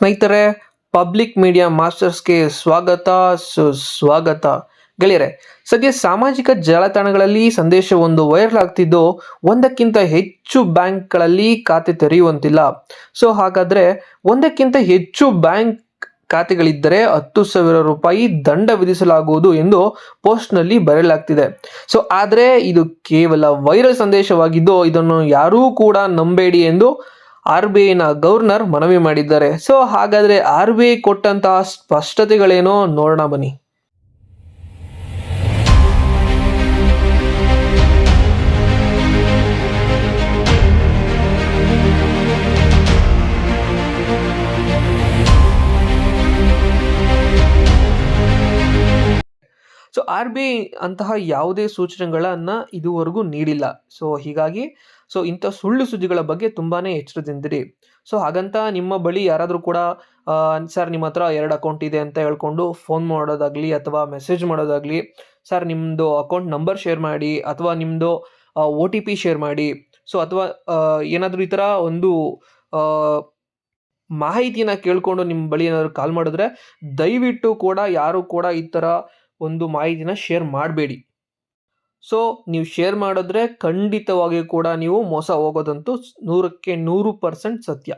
ಸ್ನೇಹಿತರೆ, public media ಮಾಸ್ಟರ್ಸ್ಗೆ ಸ್ವಾಗತ ಸುಸ್ವಾಗತ ಗೆಳೆಯರೆ, ಸದ್ಯ ಸಾಮಾಜಿಕ ಜಾಲತಾಣಗಳಲ್ಲಿ ಸಂದೇಶವೊಂದು ವೈರಲ್ ಆಗ್ತಿದ್ದು ಒಂದಕ್ಕಿಂತ ಹೆಚ್ಚು ಬ್ಯಾಂಕ್ಗಳಲ್ಲಿ ಖಾತೆ ತೆರೆಯುವಂತಿಲ್ಲ. ಸೊ, ಹಾಗಾದ್ರೆ ಒಂದಕ್ಕಿಂತ ಹೆಚ್ಚು ಬ್ಯಾಂಕ್ ಖಾತೆಗಳಿದ್ದರೆ ಹತ್ತು ಸಾವಿರ ರೂಪಾಯಿ ದಂಡ ವಿಧಿಸಲಾಗುವುದು ಎಂದು ಪೋಸ್ಟ್ನಲ್ಲಿ ಬರೆಯಲಾಗ್ತಿದೆ. ಸೊ, ಆದರೆ ಇದು ಕೇವಲ ವೈರಲ್ ಸಂದೇಶವಾಗಿದ್ದು ಇದನ್ನು ಯಾರೂ ಕೂಡ ನಂಬೇಡಿ ಎಂದು ಆರ್ ಬಿ ಐನ ಗವರ್ನರ್ ಮನವಿ ಮಾಡಿದ್ದಾರೆ. ಸೊ ಹಾಗಾದರೆ ಆರ್ ಬಿ ಐ ಕೊಟ್ಟಂತಹ ಸ್ಪಷ್ಟತೆಗಳೇನೋ ನೋಡೋಣ ಬನ್ನಿ. ಸೊ ಆರ್ ಬಿ ಐ ಅಂತಹ ಯಾವುದೇ ಸೂಚನೆಗಳನ್ನು ಇದುವರೆಗೂ ನೀಡಿಲ್ಲ. ಸೊ ಹೀಗಾಗಿ ಸೊ ಇಂಥ ಸುಳ್ಳು ಸುದ್ದಿಗಳ ಬಗ್ಗೆ ತುಂಬಾ ಎಚ್ಚರದಿಂದಿರಿ. ಸೊ ಹಾಗಂತ ನಿಮ್ಮ ಬಳಿ ಯಾರಾದರೂ ಕೂಡ ಸರ್ ನಿಮ್ಮ ಹತ್ರ ಎರಡು ಅಕೌಂಟ್ ಇದೆ ಅಂತ ಹೇಳ್ಕೊಂಡು ಫೋನ್ ಮಾಡೋದಾಗಲಿ ಅಥವಾ ಮೆಸೇಜ್ ಮಾಡೋದಾಗಲಿ, ಸರ್ ನಿಮ್ಮದು ಅಕೌಂಟ್ ನಂಬರ್ ಶೇರ್ ಮಾಡಿ ಅಥವಾ ನಿಮ್ಮದು ಒ ಟಿ ಪಿ ಶೇರ್ ಮಾಡಿ. ಸೊ ಅಥವಾ ಏನಾದರೂ ಈ ಥರ ಒಂದು ಮಾಹಿತಿನ ಕೇಳಿಕೊಂಡು ನಿಮ್ಮ ಬಳಿ ಏನಾದರೂ ಕಾಲ್ ಮಾಡಿದ್ರೆ ದಯವಿಟ್ಟು ಕೂಡ ಯಾರು ಕೂಡ ಈ ಥರ ಒಂದು ಮಾಹಿತಿನ ಶೇರ್ ಮಾಡಬೇಡಿ. ಸೊ ನೀವು ಶೇರ್ ಮಾಡಿದ್ರೆ ಖಂಡಿತವಾಗಿಯೂ ಕೂಡ ನೀವು ಮೋಸ ಹೋಗೋದಂತೂ ನೂರಕ್ಕೆ ನೂರು ಪರ್ಸೆಂಟ್ ಸತ್ಯ.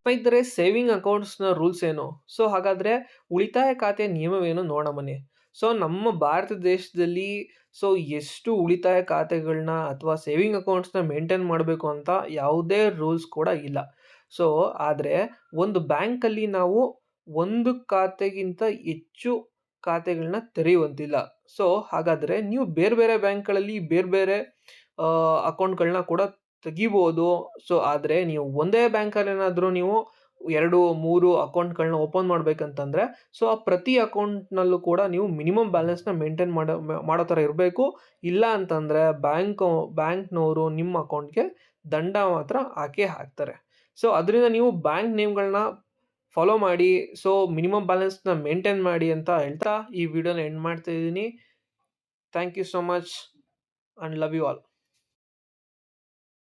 ಸ್ನೇಹಿತರೆ ಸೇವಿಂಗ್ ಅಕೌಂಟ್ಸ್ನ ರೂಲ್ಸ್ ಏನು? ಸೊ ಹಾಗಾದರೆ ಉಳಿತಾಯ ಖಾತೆ ನಿಯಮವೇನು ನೋಡೋಣ ಬನ್ನಿ ಸೊ ನಮ್ಮ ಭಾರತ ದೇಶದಲ್ಲಿ ಸೊ ಎಷ್ಟು ಉಳಿತಾಯ ಖಾತೆಗಳನ್ನ ಅಥವಾ ಸೇವಿಂಗ್ ಅಕೌಂಟ್ಸ್ನ ಮೇಂಟೈನ್ ಮಾಡಬೇಕು ಅಂತ ಯಾವುದೇ ರೂಲ್ಸ್ ಕೂಡ ಇಲ್ಲ. ಸೊ ಆದರೆ ಒಂದು ಬ್ಯಾಂಕಲ್ಲಿ ನಾವು ಒಂದು ಖಾತೆಗಿಂತ ಹೆಚ್ಚು ಖಾತೆಗಳನ್ನ ತೆರೆಯುವಂತಿಲ್ಲ. ಸೊ ಹಾಗಾದರೆ ನೀವು ಬೇರೆ ಬೇರೆ ಬ್ಯಾಂಕ್ಗಳಲ್ಲಿ ಬೇರೆ ಬೇರೆ ಅಕೌಂಟ್ಗಳನ್ನ ಕೂಡ ತೆಗಿಬೋದು. ಸೊ ಆದರೆ ನೀವು ಒಂದೇ ಬ್ಯಾಂಕಲ್ಲಿ ಏನಾದರೂ ನೀವು ಎರಡು, ಮೂರು ಅಕೌಂಟ್ಗಳನ್ನ ಓಪನ್ ಮಾಡಬೇಕಂತಂದರೆ ಸೊ ಆ ಪ್ರತಿ ಅಕೌಂಟ್ನಲ್ಲೂ ಕೂಡ ನೀವು ಮಿನಿಮಮ್ ಬ್ಯಾಲೆನ್ಸ್ನ ಮೇಂಟೈನ್ ಮಾಡೋ ಮಾಡೋ ಥರ ಇರಬೇಕು. ಇಲ್ಲ ಅಂತಂದರೆ ಬ್ಯಾಂಕ್ ಬ್ಯಾಂಕ್ನವರು ನಿಮ್ಮ ಅಕೌಂಟ್ಗೆ ದಂಡ ಮಾತ್ರ ಹಾಕೇ ಹಾಕ್ತಾರೆ. ಸೊ ಅದರಿಂದ ನೀವು ಬ್ಯಾಂಕ್ ನೇಮ್ಗಳನ್ನ ಫಾಲೋ ಮಾಡಿ ಸೊ ಮಿನಿಮಮ್ ಬ್ಯಾಲೆನ್ಸ್ನ ಮೇಂಟೈನ್ ಮಾಡಿ ಅಂತ ಹೇಳ್ತಾ ಈ ವಿಡಿಯೋನ ಎಂಡ್ ಮಾಡ್ತಾ ಇದ್ದೀನಿ. Thank you so much and love you all